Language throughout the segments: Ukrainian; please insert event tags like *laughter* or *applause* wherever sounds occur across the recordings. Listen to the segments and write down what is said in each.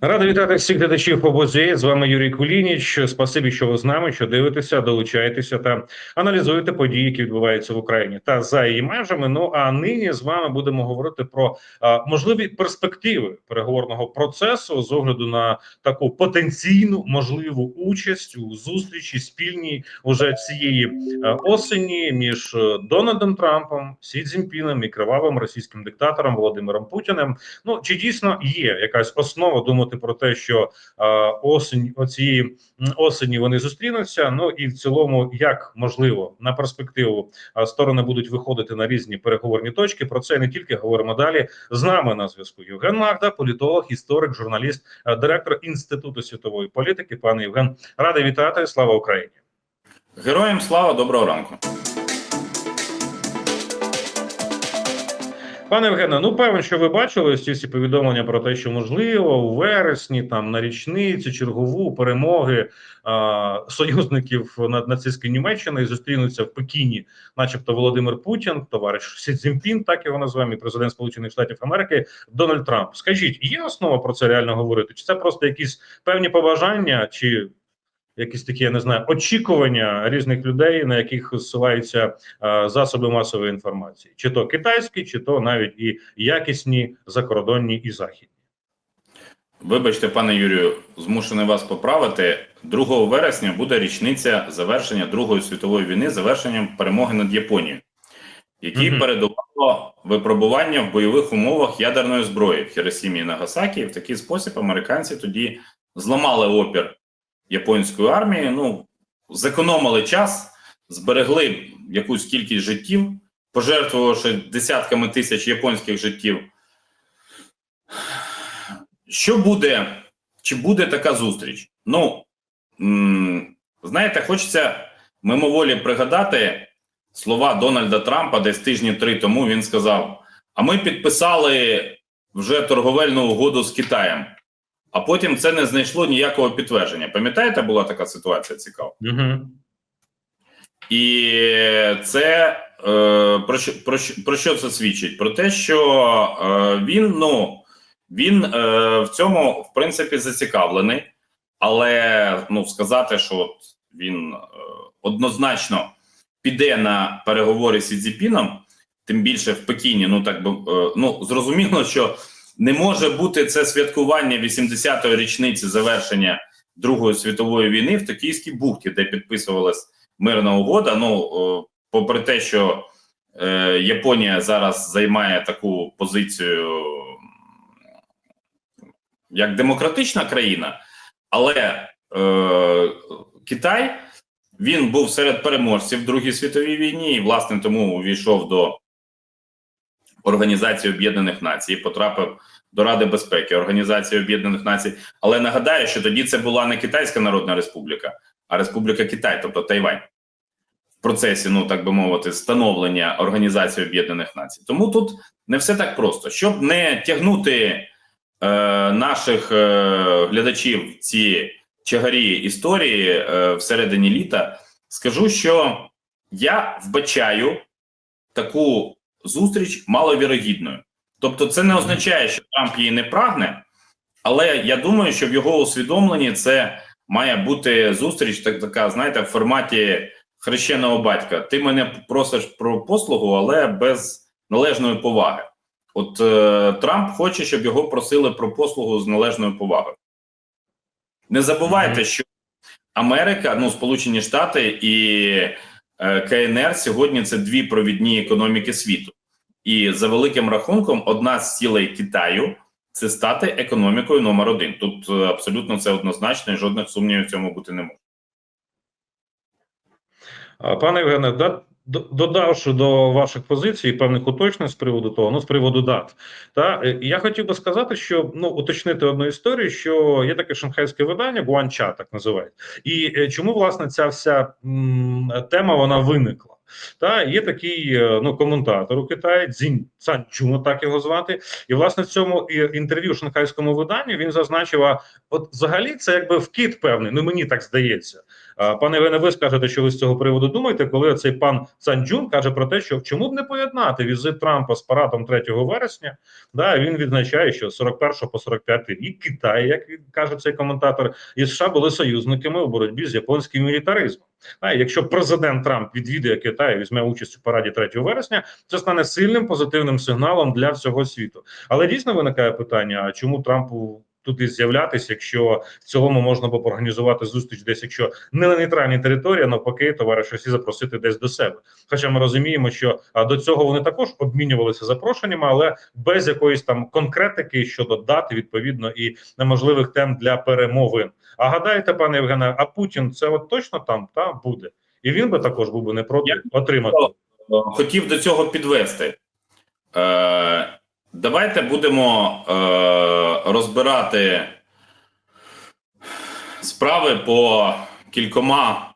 Радий вітати всіх глядачів обозі. З вами Юрій Кулініч. Спасибі, що ви з нами, що дивитеся, долучаєтеся та аналізуєте події, які відбуваються в Україні та за її межами. Ну а нині з вами будемо говорити про а, можливі перспективи переговорного процесу з огляду на таку потенційну можливу участь у зустрічі спільній уже цієї осені між Дональдом Трампом, Сі Цзіньпіном і кривавим російським диктатором Володимиром Путіним. Ну чи дійсно є якась основа думати про те, що е, осінь оцієї осені вони зустрінуться? Ну і в цілому, як можливо на перспективу е, сторони будуть виходити на різні переговорні точки. Про це не тільки говоримо далі. З нами на зв'язку Євген Магда, політолог, історик, журналіст, е, директор інституту світової політики. Пане Євген, радий вітати. Слава Україні. Героям слава, доброго ранку. Пане Євгене, ну певен, що ви бачили ось ці всі повідомлення про те, що можливо у вересні, там на річницю чергову перемоги а, союзників над нацистською Німеччиною зустрінуться в Пекіні, начебто Володимир Путін, товариш Сі Цзіньпін, так його називаємо, і президент Сполучених Штатів Америки Дональд Трамп. Скажіть, є основа про це реально говорити? Чи це просто якісь певні побажання, чи якісь такі, я не знаю, очікування різних людей, на яких зсилаються е, засоби масової інформації, чи то китайські, чи то навіть і якісні закордонні і західні. Вибачте, пане Юрію, змушений вас поправити. 2 вересня буде річниця завершення Другої світової війни, завершенням перемоги над Японією, якій Мгм. передувало випробування в бойових умовах ядерної зброї в Хіросімі і Нагасакі. В такий спосіб американці тоді зламали опір японської армії. Ну зекономили час, зберегли якусь кількість життів, пожертвувавши десятками тисяч японських життів. Що буде, чи буде така зустріч? Ну, знаєте, хочеться мимоволі пригадати слова Дональда Трампа десь тижні три тому. Він сказав: А ми підписали вже торговельну угоду з Китаєм, а потім це не знайшло ніякого підтвердження. Пам'ятаєте, була така ситуація цікава? Угу. І це е, про, що, про, що, про що це свідчить? Про те, що е, він ну він е, в цьому в принципі зацікавлений, але ну сказати, що от він е, однозначно піде на переговори з Цзіпіном, тим більше в Пекіні. Ну так би е, ну зрозуміло, що не може бути це святкування 80-ї річниці завершення Другої світової війни в Токійській бухті, де підписувалась мирна угода. Ну попри те, що е, Японія зараз займає таку позицію як демократична країна, але е, Китай він був серед переможців в Другій світовій війні, і власне тому увійшов до Організації Об'єднаних Націй, потрапив до Ради безпеки Організації Об'єднаних Націй. Але нагадаю, що тоді це була не Китайська Народна Республіка, а Республіка Китай, тобто Тайвань, в процесі, ну так би мовити, становлення Організації Об'єднаних Націй. Тому тут не все так просто, щоб не тягнути е, наших е, глядачів ці чагарі історії е, всередині літа, скажу, що я вбачаю таку зустріч маловірогідною. Тобто, це не означає, що Трамп її не прагне, але я думаю, що в його усвідомленні це має бути зустріч, так така, знаєте, в форматі хрещеного батька. Ти мене просиш про послугу, але без належної поваги. От е, Трамп хоче, щоб його просили про послугу з належною повагою. Не забувайте, що Америка, ну Сполучені Штати і КНР сьогодні це дві провідні економіки світу. І за великим рахунком, одна з цілей Китаю це стати економікою номер один. Тут е, абсолютно це однозначно, і жодних сумнівів в цьому бути не може. Пане Євгене, додавши до ваших позицій певних уточнень з приводу того, ну з приводу дат, та е, я хотів би сказати, що ну уточнити одну історію, що є таке шанхайське видання, Гуанча так називають, і е, чому власне ця вся м, тема вона виникла. Та є такий е, ну коментатор у Китаї Цзінь Цанчун, так його звати. І власне в цьому інтерв'ю шанхайському виданню він зазначив, а от взагалі це якби вкид певний. Ну мені так здається. Пане Євгене, ви скажете, що ви з цього приводу думаєте, коли цей пан Цанджун каже про те, що чому б не поєднати візит Трампа з парадом 3 вересня? Да, він відзначає, що з 41 по 45 рік Китай, як каже цей коментатор, і США були союзниками у боротьбі з японським мілітаризмом. А якщо президент Трамп відвідає Китай, візьме участь у параді 3 вересня, це стане сильним позитивним сигналом для всього світу. Але дійсно виникає питання: чому Трампу? Туди з'являтися, якщо в цілому можна було б організувати зустріч десь, якщо не на нейтральній території, а навпаки, товариш Росії запросити десь до себе. Хоча ми розуміємо, що до цього вони також обмінювалися запрошеннями, але без якоїсь там конкретики щодо дати відповідно і неможливих тем для перемовин. А гадаєте, пане Євгене, а Путін це от точно там та буде, і він би також був би не проти Я- отримати. хотів до цього підвести. Е, давайте будемо е, розбирати справи по кількома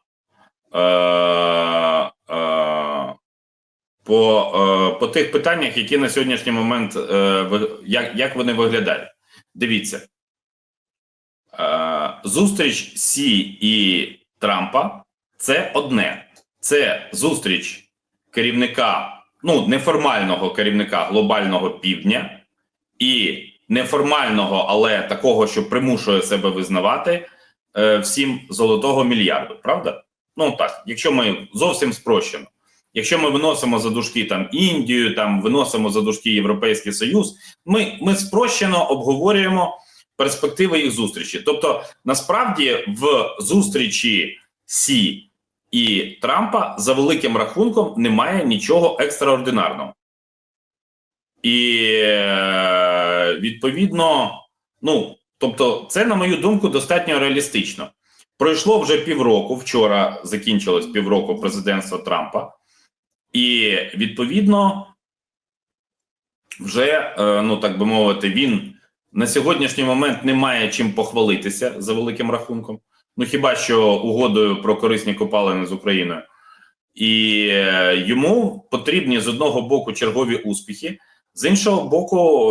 е, е, по, е, по тих питаннях, які на сьогоднішній момент е, як, як вони виглядають. Дивіться. Е, зустріч Сі і Трампа це одне. Це зустріч керівника, ну неформального керівника глобального півдня і неформального, але такого, що примушує себе визнавати е, всім золотого мільярду. Правда? Ну так, якщо ми зовсім спрощено. Якщо ми виносимо за дужки там Індію, там виносимо за дужки Європейський Союз, ми, ми спрощено обговорюємо перспективи їх зустрічі. Тобто, насправді, в зустрічі Сі і Трампа за великим рахунком немає нічого екстраординарного. І е, відповідно, ну тобто, це, на мою думку, достатньо реалістично. Пройшло вже півроку. Вчора закінчилось півроку президентства Трампа, і відповідно, вже, е, ну так би мовити, він на сьогоднішній момент не має чим похвалитися за великим рахунком. Ну хіба що угодою про корисні копалини з Україною, і е, йому потрібні з одного боку чергові успіхи, з іншого боку,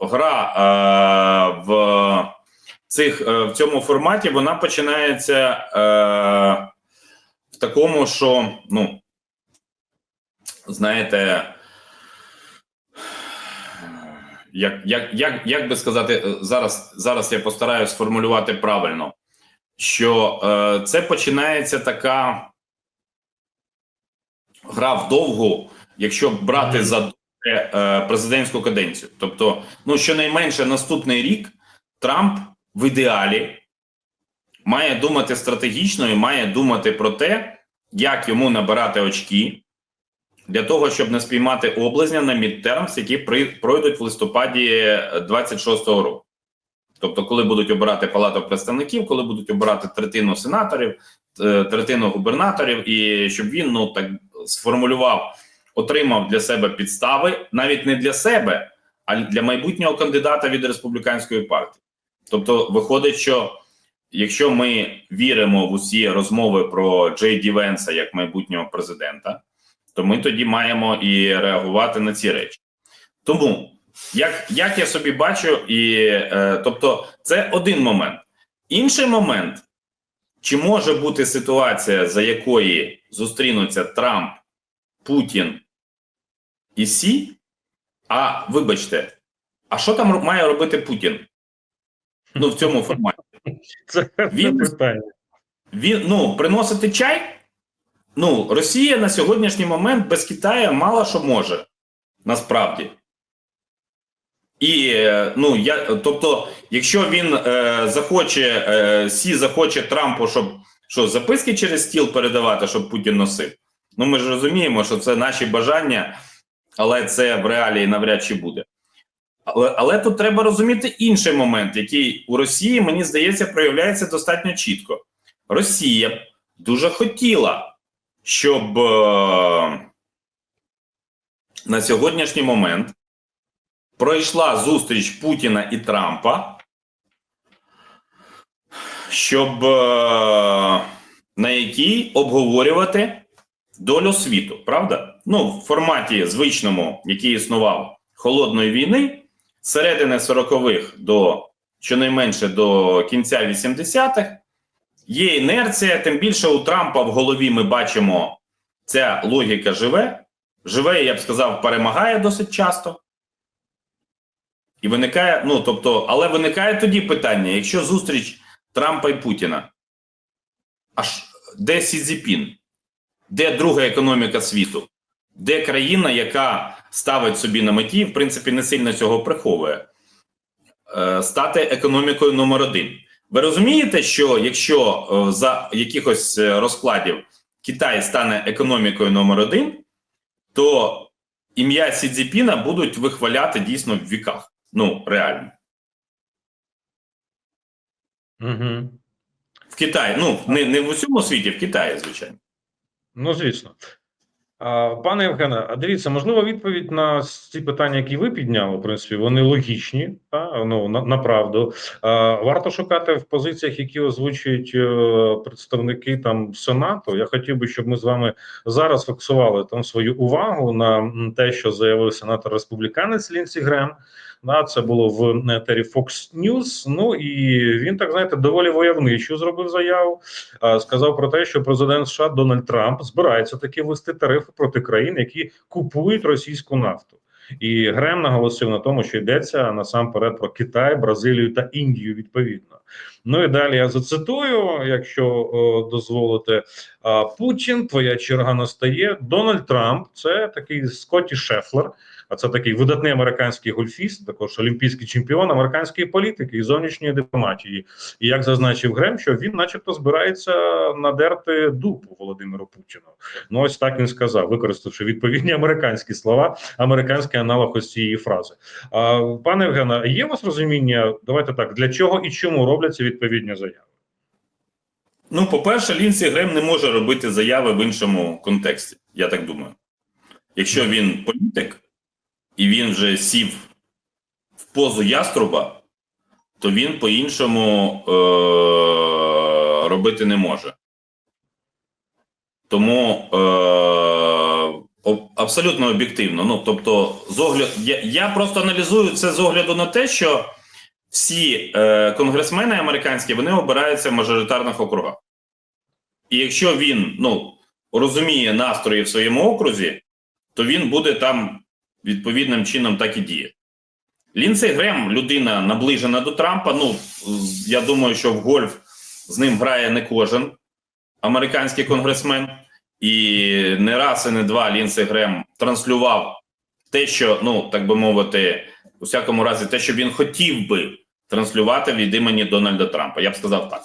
е, гра е, в цих в цьому форматі вона починається в такому, що ну знаєте. Як, як, як, як би сказати, зараз, зараз я постараюся сформулювати правильно що е, це починається така гра вдовгу, якщо брати за е, президентську каденцію. Тобто, ну щонайменше наступний рік Трамп в ідеалі має думати стратегічно і має думати про те, як йому набирати очки для того, щоб не спіймати облизня на мідтермс, які пройдуть в листопаді 26-го року. Тобто, коли будуть обирати палату представників, коли будуть обирати третину сенаторів, е, третину губернаторів, і щоб він ну так сформулював, отримав для себе підстави, навіть не для себе, а для майбутнього кандидата від республіканської партії. Тобто, виходить, що якщо ми віримо в усі розмови про Джей Ді Венса як майбутнього президента, то ми тоді маємо і реагувати на ці речі. Тому як як я собі бачу, і е, тобто, це один момент. Інший момент, чи може бути ситуація, за якої зустрінуться Трамп, Путін і Сі? А вибачте, а що там має робити Путін? Ну, в цьому форматі. Це Він- питання. Він ну приносити чай. Ну, Росія на сьогоднішній момент без Китаю мало що може насправді. І ну я тобто, якщо він е, захоче, е, Сі захоче Трампу, щоб що записки через стіл передавати, щоб Путін носив. Ну ми ж розуміємо, що це наші бажання, але це в реалії навряд чи буде. Але, але тут треба розуміти інший момент, який у Росії, мені здається, проявляється достатньо чітко. Росія дуже хотіла, щоб е, на сьогоднішній момент пройшла зустріч Путіна і Трампа, щоб е, на якій обговорювати долю світу, правда? Ну, в форматі звичному, який існував холодної війни, з середини 40-х до щонайменше до кінця 80-х, є інерція, тим більше у Трампа в голові ми бачимо, ця логіка живе. Живе, я б сказав, перемагає досить часто. І виникає, ну тобто, але виникає тоді питання: якщо зустріч Трампа і Путіна, аж де Сі Цзіпін? Де друга економіка світу? Де країна, яка ставить собі на меті, в принципі, не сильно цього приховує, е, стати економікою номер один? Ви розумієте, що якщо е, за якихось е, розкладів Китай стане економікою номер один, то ім'я Сі Цзіпіна будуть вихваляти дійсно в віках. Ну, реально. Угу. В Китаї, ну не, не в усьому світі, в Китаї, звичайно. Ну, звісно. А, Пане Євгене, а дивіться, можливо, відповідь на ці питання, які ви підняли, в принципі, вони логічні, та ну на, на правду. А, варто шукати в позиціях, які озвучують е, представники там Сенату. Я хотів би, щоб ми з вами зараз фіксували там свою увагу на те, що заявив сенатор республіканець Лінсі Грем. Да, це було в етері Fox News. Ну і він так знаєте доволі войовничу зробив заяву. Сказав про те, що президент США Дональд Трамп збирається таки ввести тарифи проти країн, які купують російську нафту. І Грем наголосив на тому, що йдеться насамперед про Китай, Бразилію та Індію відповідно. Ну і далі я зацитую, якщо о, дозволите. Путін, твоя черга настає. Дональд Трамп це такий Скотті Шефлер. А це такий видатний американський гольфіст, також олімпійський чемпіон американської політики і зовнішньої дипломатії. І як зазначив Грем, що він, начебто, збирається надерти дупу Володимиру Путіну. Ну ось так він сказав, використавши відповідні американські слова, американський аналог ось цієї фрази. А, пане Євгене, є у вас розуміння? Давайте так для чого і чому робляться відповідні заяви? Ну, по-перше, Лінсі Грем не може робити заяви в іншому контексті, я так думаю. Якщо він політик і він вже сів в позу яструба, то він по-іншому е- робити не може. Тому е- абсолютно об'єктивно. Ну, тобто, з огляд... я, я просто аналізую це з огляду на те, що всі е, конгресмени американські вони обираються в мажоритарних округах. І якщо він ну, розуміє настрої в своєму окрузі, то він буде там відповідним чином так і діяти. Лінсей Грем людина наближена до Трампа. Ну, я думаю, що в гольф з ним грає не кожен американський конгресмен. І не раз і не два Лінсей Грем транслював те, що, ну, так би мовити, у всякому разі, те, що він хотів би транслювати від імені Дональда Трампа. Я б сказав так.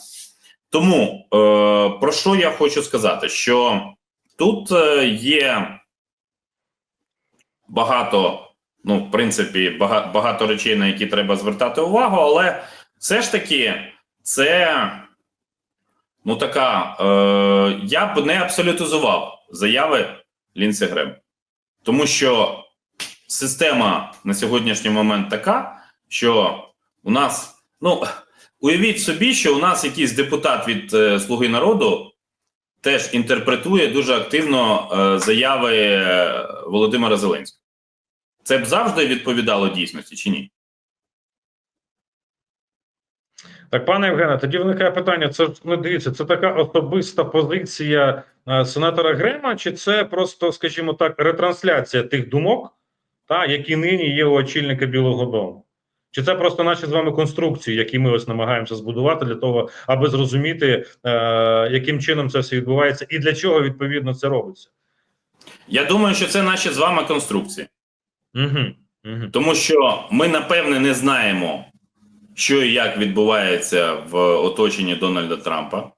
Тому е, про що я хочу сказати? Що тут е, є багато, ну, в принципі, багато, речей, на які треба звертати увагу, але все ж таки це ну така. Е, я б не абсолютизував заяви Лінси Грем. Тому що система на сьогоднішній момент така, що у нас, ну, уявіть собі, що у нас якийсь депутат від е, Слуги народу теж інтерпретує дуже активно е, заяви е, Володимира Зеленського. Це б завжди відповідало дійсності чи ні? Так, пане Євгене, тоді виникає питання: це ну дивіться, це така особиста позиція е, сенатора Грема, чи це просто, скажімо так, ретрансляція тих думок, та які нині є у очільника Білого Дому? Чи це просто наші з вами конструкції, які ми ось намагаємося збудувати для того, аби зрозуміти, е, яким чином це все відбувається, і для чого відповідно це робиться? Я думаю, що це наші з вами конструкції. Угу, угу. Тому що ми, напевне, не знаємо, що і як відбувається в оточенні Дональда Трампа.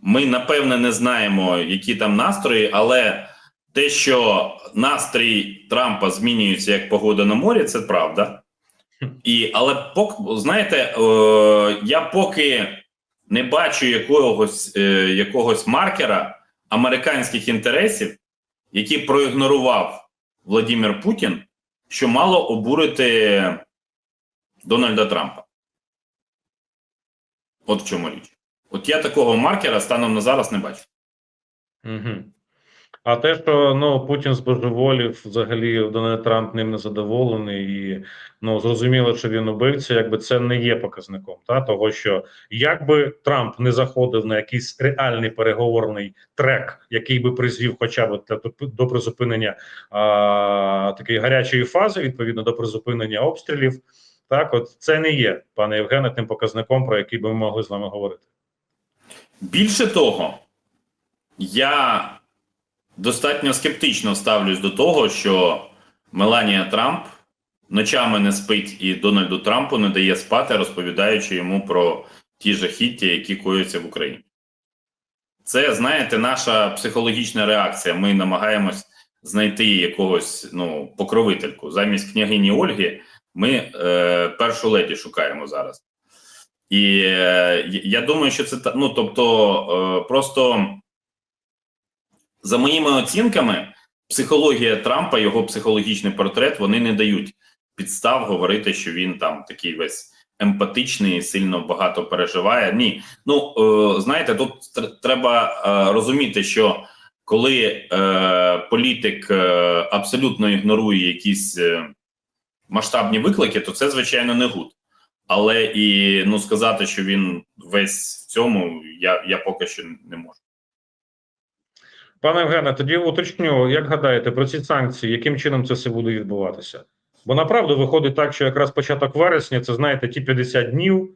Ми, напевне, не знаємо, які там настрої, але те, що настрій Трампа змінюється як погода на морі, це правда. І, але пок, знаєте, е, я поки не бачу якогось, е, якогось маркера американських інтересів, які проігнорував Владимир Путін, що мало обурити Дональда Трампа. От в чому річ. От я такого маркера станом на зараз не бачу. Угу. А те, що ну Путін збожеволів, взагалі Дональд Трамп ним не задоволений, і ну зрозуміло, що він убивця, якби це не є показником, та того, що якби Трамп не заходив на якийсь реальний переговорний трек, який би призвів, хоча б для до призупинення а, такої гарячої фази, відповідно до призупинення обстрілів, так от це не є, пане Євгене, тим показником, про який би ми могли з вами говорити. Більше того, я достатньо скептично ставлюсь до того, що Меланія Трамп ночами не спить і Дональду Трампу не дає спати, розповідаючи йому про ті жахіття, які коються в Україні. Це, знаєте, наша психологічна реакція. Ми намагаємось знайти якогось ну, покровительку. Замість княгині Ольги ми е, першу леді шукаємо зараз. І е, я думаю, що це ну, тобто, е, просто за моїми оцінками, психологія Трампа, його психологічний портрет, вони не дають підстав говорити, що він там такий весь емпатичний, сильно багато переживає. Ні, ну е, знаєте, тут тр- треба е, розуміти, що коли е, політик е, абсолютно ігнорує якісь е, масштабні виклики, то це звичайно не гуд. Але і ну сказати, що він весь в цьому, я, я поки що не можу. Пане Євгене, тоді уточню, як гадаєте про ці санкції, яким чином це все буде відбуватися? Бо направду виходить так, що якраз початок вересня, це знаєте, ті 50 днів,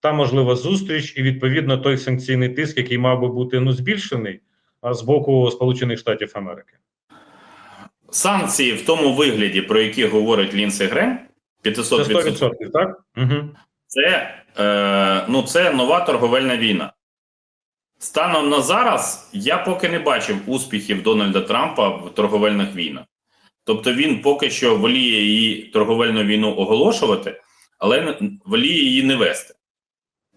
та можлива зустріч, і відповідно той санкційний тиск, який мав би бути ну збільшений, а з боку Сполучених Штатів Америки. Санкції в тому вигляді, про які говорить Лінсей Грем, Це 500%, 100%, так? Угу. це, е, ну, це нова торговельна війна. Станом на зараз я поки не бачив успіхів Дональда Трампа в торговельних війнах. Тобто він поки що воліє її торговельну війну оголошувати, але воліє її не вести.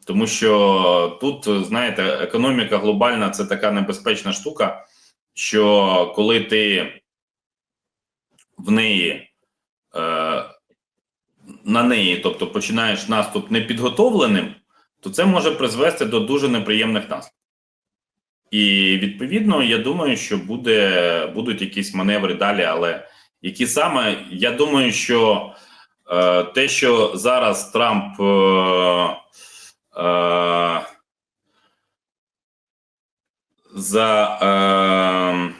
Тому що тут, знаєте, економіка глобальна це така небезпечна штука, що коли ти в неї е, на неї, тобто починаєш наступ непідготовленим, то це може призвести до дуже неприємних наслідків. І відповідно, я думаю, що буде, будуть якісь маневри далі, але які саме, я думаю, що е, те, що зараз Трамп е, е, за е,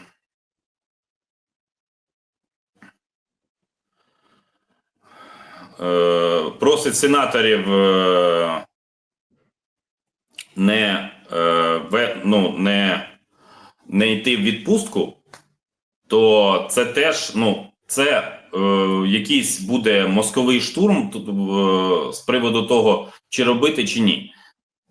е, просить сенаторів е, не, ве- ну, не, не йти в відпустку, то це теж ну, це е, якийсь буде мозковий штурм е, з приводу того, чи робити, чи ні.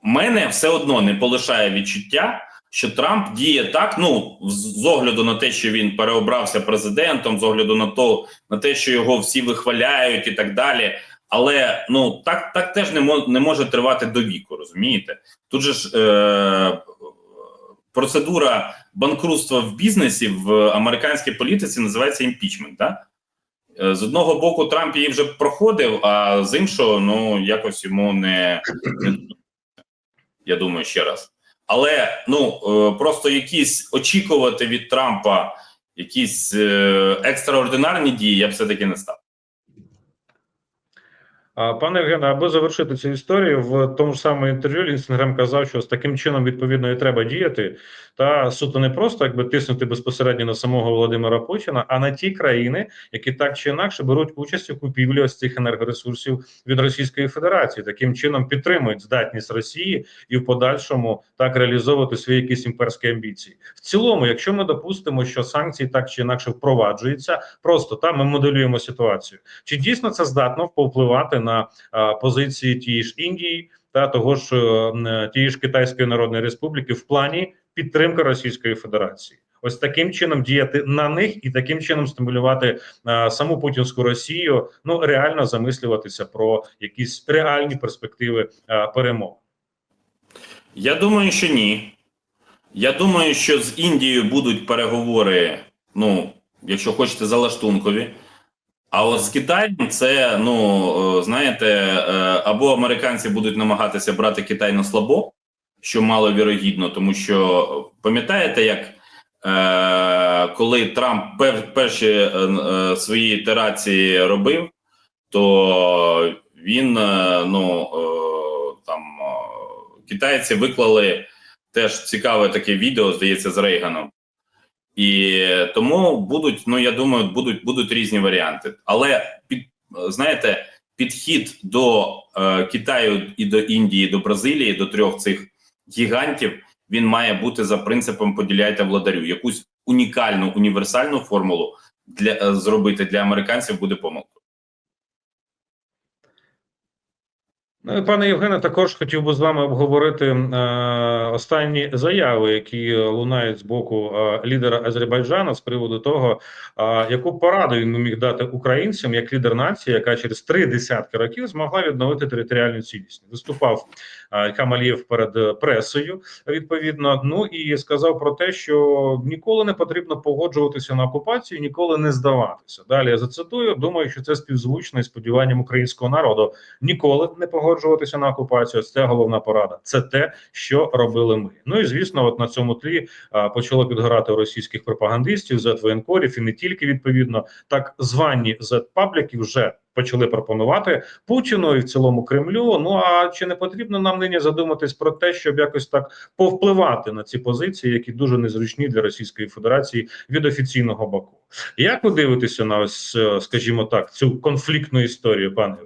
Мене все одно не полишає відчуття, що Трамп діє так, ну з огляду на те, що він переобрався президентом, з огляду на то, на те, що його всі вихваляють і так далі. Але ну так так теж не мо- не може тривати до віку, розумієте? Тут же ж е, процедура банкрутства в бізнесі в американській політиці називається імпічмент. Да? Е, З одного боку, Трамп її вже проходив, а з іншого, ну якось йому не, я думаю, ще раз. Але ну е, просто якісь очікувати від Трампа якісь е, екстраординарні дії, я б все таки не став. Пане Євгене, аби завершити цю історію, в тому ж самому інтерв'ю Лінсенгрем казав, що з таким чином відповідно і треба діяти, та суто не просто якби тиснути безпосередньо на самого Володимира Путіна, а на ті країни, які так чи інакше беруть участь у купівлі ось цих енергоресурсів від Російської Федерації, таким чином підтримують здатність Росії і в подальшому так реалізовувати свої якісь імперські амбіції. В цілому, якщо ми допустимо, що санкції так чи інакше впроваджуються, просто та ми моделюємо ситуацію. Чи дійсно це здатно повпливати на позиції тієї ж Індії та того ж е, тієї ж Китайської Народної Республіки в плані підтримки Російської Федерації? Ось таким чином діяти на них і таким чином стимулювати а, саму путінську Росію, ну реально замислюватися про якісь реальні перспективи а, перемог. Я думаю, що ні. Я думаю, що з Індією будуть переговори, ну, якщо хочете, залаштункові. А от з Китаєм це, ну, е, знаєте, е, або американці будуть намагатися брати Китай на слабо, що мало вірогідно, тому що пам'ятаєте, як е, коли Трамп пер, перші е, свої ітерації робив, то він ну там китайці виклали теж цікаве таке відео, здається, з Рейганом. І тому будуть, ну я думаю, будуть будуть різні варіанти. Але під знаєте, підхід до е, Китаю і до Індії, до Бразилії, до трьох цих гігантів, він має бути за принципом поділяйте владарю. Якусь унікальну універсальну формулу для е, зробити для американців буде помилкою. Ну, пане Євгене, також хотів би з вами обговорити е, останні заяви, які лунають з боку е, лідера Азербайджана з приводу того, е, яку пораду він міг дати українцям як лідер нації, яка через три десятки років змогла відновити територіальну цілісність. Виступав Камалієв перед е, пресою відповідно. Ну і сказав про те, що ніколи не потрібно погоджуватися на окупацію, ніколи не здаватися. Далі я зацитую. Думаю, що це співзвучно із сподіванням українського народу ніколи не погоджуватися на окупацію. Це головна порада. Це те, що робили ми. Ну і звісно, от на цьому тлі почало підгорати російських пропагандистів, зет-воєнкорів і не тільки відповідно так звані зет-пабліки вже почали пропонувати Путіну і в цілому Кремлю. Ну а чи не потрібно нам нині задуматись про те, щоб якось так повпливати на ці позиції, які дуже незручні для Російської Федерації від офіційного Баку? Як ви дивитеся на ось, е, скажімо так, цю конфліктну історію, пане?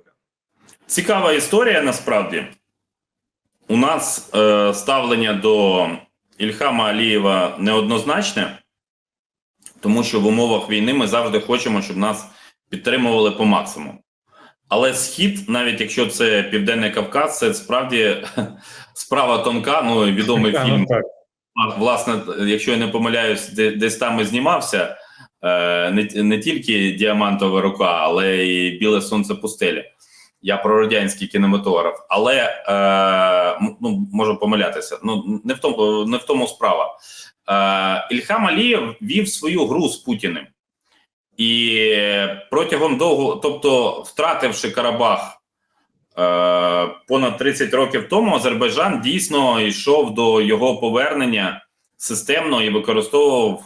Цікава історія насправді. У нас е, ставлення до Ільхама Алієва неоднозначне, тому що в умовах війни ми завжди хочемо, щоб нас підтримували по максимуму. Але схід, навіть якщо це Південний Кавказ, це справді *laughs* справа тонка. Ну відомий фільм ну, так. Власне, якщо я не помиляюсь, де, десь там і знімався е, не, не тільки Діамантова рука, але і Біле Сонце пустелі. Я про радянський кінематограф, але е, ну, можу помилятися. Ну не в тому, не в тому справа. Е, Ільхам Алієв вів свою гру з Путіним, і протягом довго, тобто, втративши Карабах Е, понад 30 років тому Азербайджан дійсно йшов до його повернення системно і використовував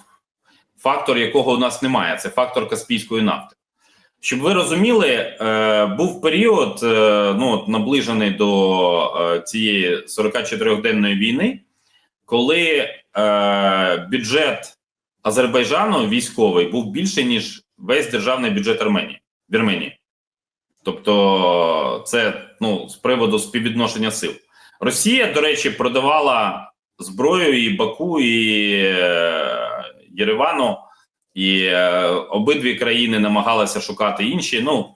фактор, якого у нас немає. Це фактор Каспійської нафти. Щоб ви розуміли, е, був період, е, ну наближений до е, цієї 44-денної війни, коли е, бюджет Азербайджану військовий був більший ніж весь державний бюджет Арменії Вірменії. Тобто, це ну з приводу співвідношення сил. Росія, до речі, продавала зброю і Баку, і е, Єревану, і е, обидві країни намагалися шукати інші ну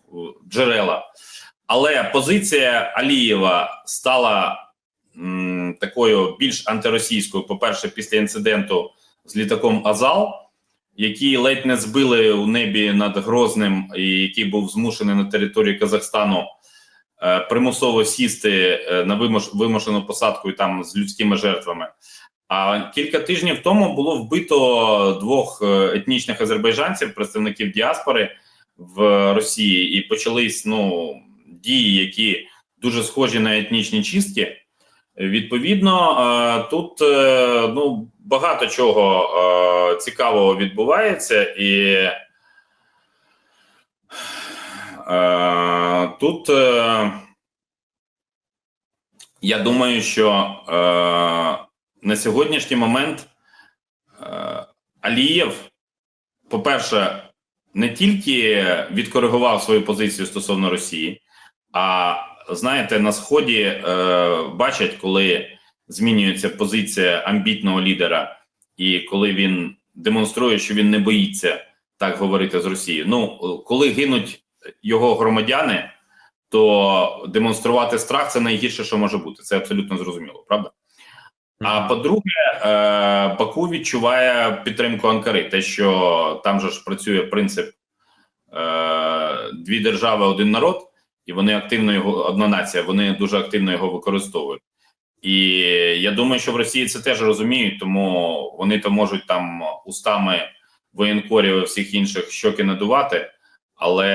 джерела. Але позиція Алієва стала м, такою більш антиросійською. По-перше, після інциденту з літаком Азал який ледь не збили у небі над Грозним, і який був змушений на території Казахстану е, примусово сісти е, на вимуш, вимушену посадку і там з людськими жертвами. А кілька тижнів тому було вбито двох е, етнічних азербайджанців, представників діаспори в Росії, і почались ну дії, які дуже схожі на етнічні чистки. Відповідно, е, тут е, ну багато чого е, цікавого відбувається, і тут я думаю, що на сьогоднішній момент Алієв, по-перше, не тільки відкоригував свою позицію стосовно Росії, а знаєте, на сході е, бачать, коли змінюється позиція амбітного лідера, і коли він демонструє, що він не боїться так говорити з Росією. Ну коли гинуть його громадяни, то демонструвати страх це найгірше, що може бути. Це абсолютно зрозуміло, правда? А по-друге, е, Баку відчуває підтримку Анкари, те, що там же ж працює принцип е, дві держави, один народ і вони активно його одна нація, вони дуже активно його використовують. І я думаю, що в Росії це теж розуміють, тому вони то можуть там устами воєнкорів і всіх інших щоки надувати. Але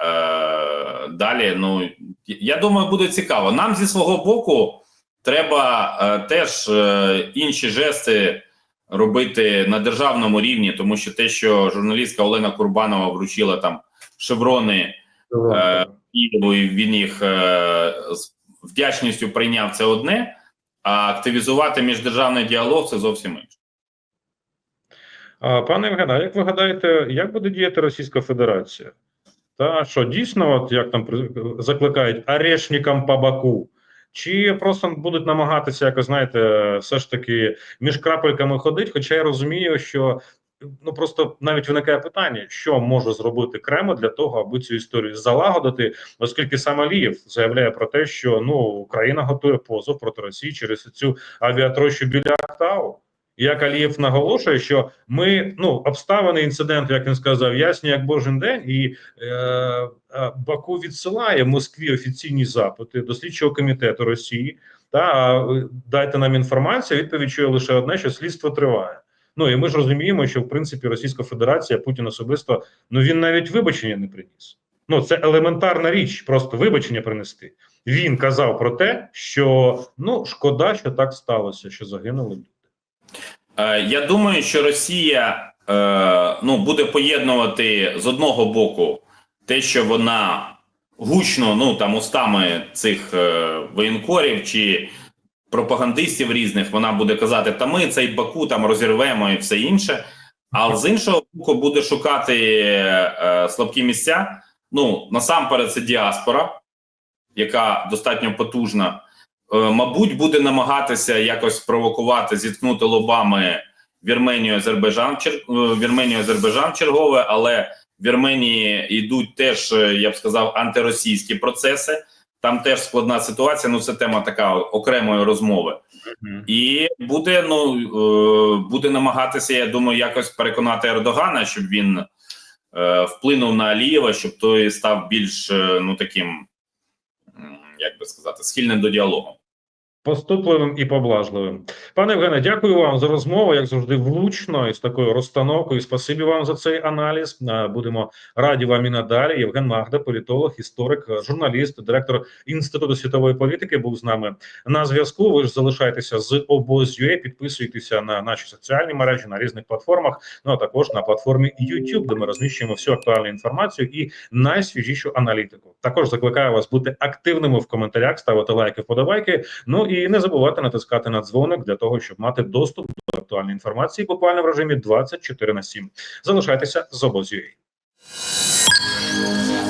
е, далі, ну я думаю, буде цікаво. Нам зі свого боку треба е, теж е, інші жести робити на державному рівні, тому що те, що журналістка Олена Курбанова вручила там шеврони і він їх е, з вдячністю прийняв це одне, а активізувати міждержавний діалог це зовсім інше. Пане Євгене, а як ви гадаєте, як буде діяти Російська Федерація? Та що дійсно, от як там при- закликають арешникам по баку? Чи просто будуть намагатися якось, знаєте, все ж таки між крапельками ходити? Хоча я розумію, що ну просто навіть виникає питання, що може зробити Кремль для того, аби цю історію залагодити, оскільки сам Алієв заявляє про те, що ну Україна готує позов проти Росії через цю авіатрощу біля Актау. Як Алієв наголошує, що ми ну обставини інциденту, як він сказав, ясні як божий день, і е, Баку відсилає Москві офіційні запити до слідчого комітету Росії. Та дайте нам інформацію. Відповідь чує лише одне, що слідство триває. Ну і ми ж розуміємо, що в принципі Російська Федерація Путін особисто ну він навіть вибачення не приніс. Ну це елементарна річ, просто вибачення принести. Він казав про те, що ну шкода, що так сталося, що загинули люди. Е, я думаю, що Росія е, ну, буде поєднувати з одного боку те, що вона гучно, ну там устами цих е, воєнкорів чи пропагандистів різних, вона буде казати, та ми цей Баку там розірвемо і все інше. А з іншого боку, буде шукати е, слабкі місця. Ну насамперед, це діаспора, яка достатньо потужна. Е, мабуть, буде намагатися якось спровокувати, зіткнути лобами Вірменію, Азербайджан, чер... е, Вірменію, Азербайджан чергове, але в Вірменії йдуть теж, е, я б сказав, антиросійські процеси. Там теж складна ситуація. Ну, це тема така окремої розмови. І буде ну е, буде намагатися, я думаю, якось переконати Ердогана, щоб він е, вплинув на Алієва, щоб той став більш е, ну таким, як би сказати, схильним до діалогу. Поступливим і поблажливим. Пане Євгене, дякую вам за розмову, як завжди, влучно і з такою розстановкою. Спасибі вам за цей аналіз. Е, Будемо раді вам і надалі. Євген Магда, політолог, історик, е, журналіст, директор інституту світової політики, був з нами на зв'язку. Ви ж залишайтеся з обоз.ua, підписуйтеся на наші соціальні мережі на різних платформах. Ну а також на платформі YouTube, де ми розміщуємо всю актуальну інформацію і найсвіжішу аналітику. Також закликаю вас бути активними в коментарях, ставити лайки, вподобайки. Ну і не забувати натискати на дзвоник для того, щоб мати доступ до актуальної інформації буквально в режимі 24 на 7. Залишайтеся з обоз.ua.